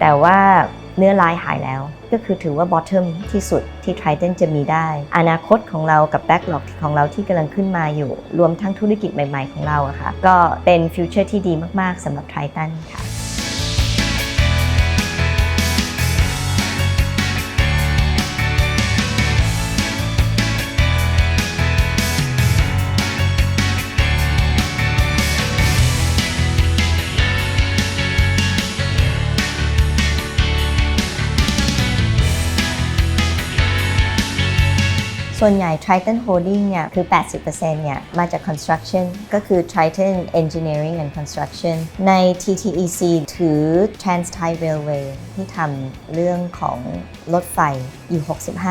แต่ว่าเนื้อลายหายแล้ว ก็คือถือว่า bottom ที่สุดที่ Triton จะมีได้ อนาคตของเรากับ backlog ของเราที่กำลังขึ้นมาอยู่ รวมทั้งธุรกิจใหม่ ๆ ของเราอะค่ะก็เป็นฟิวเจอร์ที่ดีมาก ๆสำหรับ Triton ค่ะ ส่วนใหญ่ Triton Holding เนี่ยคือ 80%เนี่ยมาจาก construction ก็คือ Triton Engineering and Construction ใน TTEC ถือ Trans Thai Railway ที่ทำเรื่องของรถไฟอยู่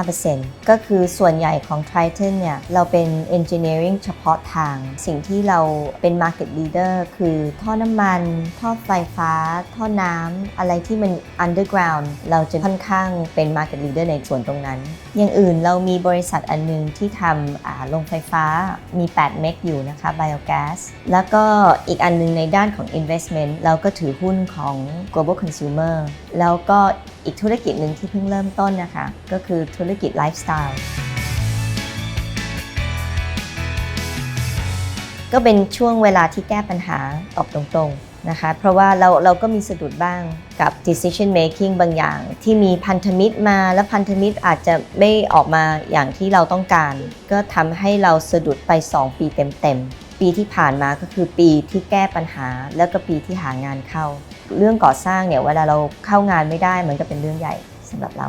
65%ก็คือส่วนใหญ่ของ Triton เนี่ยเราเป็น engineering เฉพาะทาง สิ่งที่เราเป็น market leader คือท่อน้ำมัน ท่อไฟฟ้า ท่อน้ำอะไรที่มัน underground เราจะค่อนข้างเป็น market leader ในส่วนตรงนั้น อย่างอื่นเรามีบริษัทอันหนึงที่ทำโรงไฟฟ้ามี 8 เมกอยู่นะคะ biogas แล้วก็อีกอันหนึงในด้านของ investment เราก็ถือหุ้นของ global consumer แล้วก็อีกธุรกิจหนึ่งที่เพิ่งเริ่มต้นนะคะ ก็คือธุรกิจ lifestyle ก็เป็นช่วงเวลาที่แก้ปัญหาตอบตรงๆ นะคะเพราะว่าเราเราก็มีสะดุดบ้างกับ decision making บางอย่าง ที่มีพันธมิตรมา แล้วพันธมิตรอาจจะไม่ออกมาอย่างที่เราต้องการ ก็ทำให้เราสะดุดไป 2 ปีเต็มๆ ปีที่ผ่านมาก็คือปีที่แก้ปัญหา แล้วก็ปีที่หางานเข้า เรื่องก่อสร้างเนี่ยเวลาเราเข้างานไม่ได้มันก็เป็นเรื่องใหญ่สำหรับเรา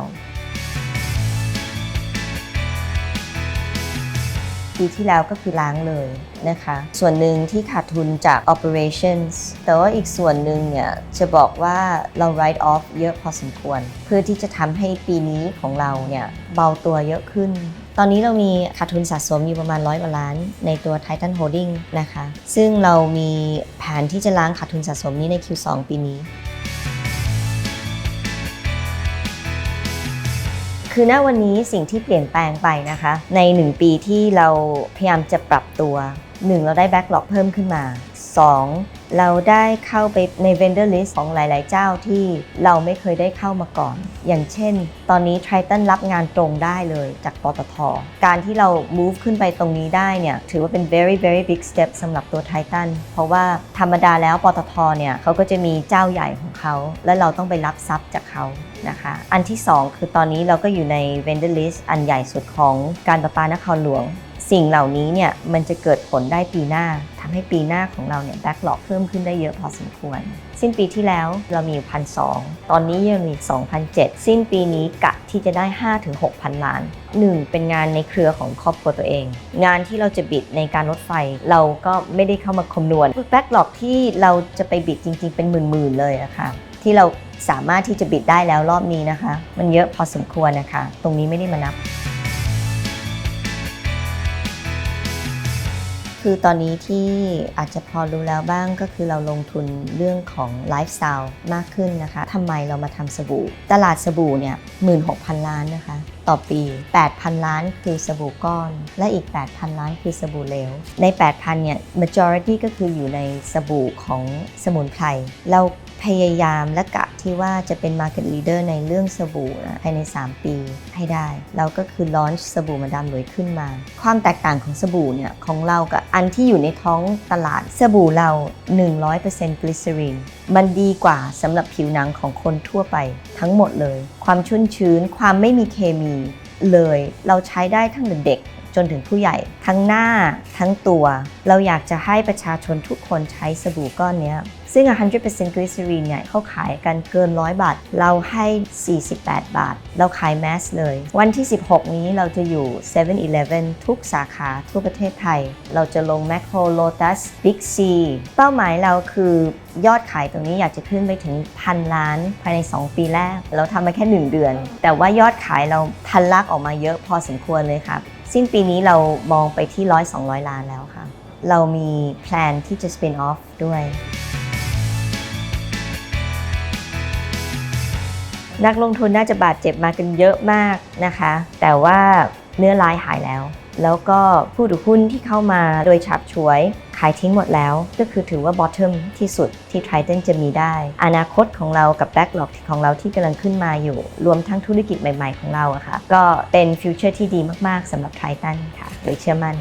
ปีที่แล้วก็คือล้างเลยนะคะ ส่วนหนึ่งที่ขาดทุนจาก operations แต่ว่าอีกส่วนหนึ่งเนี่ยจะบอกว่าเรา write off เยอะพอสมควร เพื่อที่จะทำให้ปีนี้ของเราเนี่ยเบาตัวเยอะขึ้น ตอนนี้เรามีขาดทุนสะสมอยู่ประมาณร้อยกว่าล้าน ในตัว Titan Holding นะคะ ซึ่งเรามีแผนที่จะล้างขาดทุนสะสมนี้ใน Q2 ปีนี้ คือณวันนี้สิ่งที่เปลี่ยนแปลงไปนะคะ ใน 1 ปีที่เราพยายามจะปรับตัว 1 เราได้แบ็กหลอกเพิ่มขึ้นมา 2 เราได้เข้าไปใน vendor list ของหลาย ๆ เจ้าที่เราไม่เคยได้เข้ามาก่อน อย่างเช่น ตอนนี้ Triton รับงานตรงได้เลยจากปตท การที่เรา move ขึ้นไปตรงนี้ได้เนี่ยถือว่าเป็น very very big step สำหรับตัว Triton เพราะว่าธรรมดาแล้วปตท เนี่ยเขาก็จะมีเจ้าใหญ่ของเขา และเราต้องไปรับทรัพย์จากเขานะคะอันที่ 2 คือตอนนี้เราก็อยู่ใน vendor list อันใหญ่สุดของการประปานครหลวง สิ่งเหล่านี้เนี่ยมันจะเกิดผลได้ปีหน้าำให้ปีหน้าของเราเนี่ย backlog เพิ่มขึ้นได้เยอะพอสมควร สิ้นปีที่แล้วเรามีอยู่พันสตอนนี้ยังมี2,007สิ้นปีนี้กะที่จะได้ 5-6,000 ล้าน 1. เป็นงานในเครือของครอบครัวตัวเอง งานที่เราจะบิดในการรถไฟเราก็ไม่ได้เข้ามาคำนวณ backlog ที่เราจะไปบิดจริง ๆ เป็นหมื่นๆเลยอะค่ะที่เราสามารถที่จะบิดได้แล้วรอบนี้นะคะ มันเยอะพอสมควรนะคะ ตรงนี้ไม่ได้มานับ คือตอนนี้ที่อาจจะพอรู้แล้วบ้างก็คือเราลงทุนเรื่องของไลฟ์สไตล์มากขึ้นนะคะทำไมเรามาทำสบู่ ตลาดสบู่เนี่ย16,000ล้านนะคะ ต่อปี 8,000 ล้านคือสบู่ก้อน และอีก 8,000 ล้านคือสบู่เหลว ใน 8,000 เนี่ย majority ก็คืออยู่ในสบู่ของสมุนไพรเรา พยายามและกะที่ว่าจะเป็น market leader ในเรื่องสบู่นะภายใน 3 ปีให้ได้ เราก็คือ launch สบู่มาดามหลุยขึ้นมา ความแตกต่างของสบู่เนี่ยของเรากับอันที่อยู่ในท้องตลาดสบู่เรา 100%กลิเซอรีนมันดีกว่าสำหรับผิวหนังของคนทั่วไปทั้งหมดเลย ความชุ่มชื้น ความไม่มีเคมีเลย เราใช้ได้ทั้งเด็ก จนถึงผู้ใหญ่ ทั้งหน้าทั้งตัว เราอยากจะให้ประชาชนทุกคนใช้สบู่ก้อนนี้ซึ่ง 100%กลิเซอรีนเนี่ยเขาขายกันเกิน 100 บาท เราให้ 48 บาท เราขายแมสเลย วันที่ 16 นี้เราจะอยู่ 7-Eleven ทุกสาขาทั่วประเทศไทย เราจะลง Macro Lotus Big C เป้าหมายเราคือยอดขายตรงนี้อยากจะขึ้นไปถึงพันล้านภายใน 2 ปีแรก เราทำมาแค่ 1 เดือน แต่ว่ายอดขายเราทันลักออกมาเยอะพอสมควรเลยครับ สิ้นปีนี้เรามองไปที่ร้อยสองร้อยล้านแล้วค่ะ เรามีแพลนที่จะ spin off ด้วย นักลงทุนน่าจะบาดเจ็บมากันเยอะมากนะคะ แต่ว่าเนื้อลายหายแล้ว แล้วก็ผู้ถือหุ้นที่เข้ามาโดยฉับฉวยขายทิ้งหมดแล้ว ก็คือถือว่า bottom ที่สุดที่ Triton จะมีได้ อนาคตของเรากับ backlog ของเราที่กำลังขึ้นมาอยู่ รวมทั้งธุรกิจใหม่ ๆ ของเราอะค่ะ ก็เป็นฟิวเจอร์ที่ดีมาก ๆสำหรับ Triton ค่ะ โดยเชื่อมั่น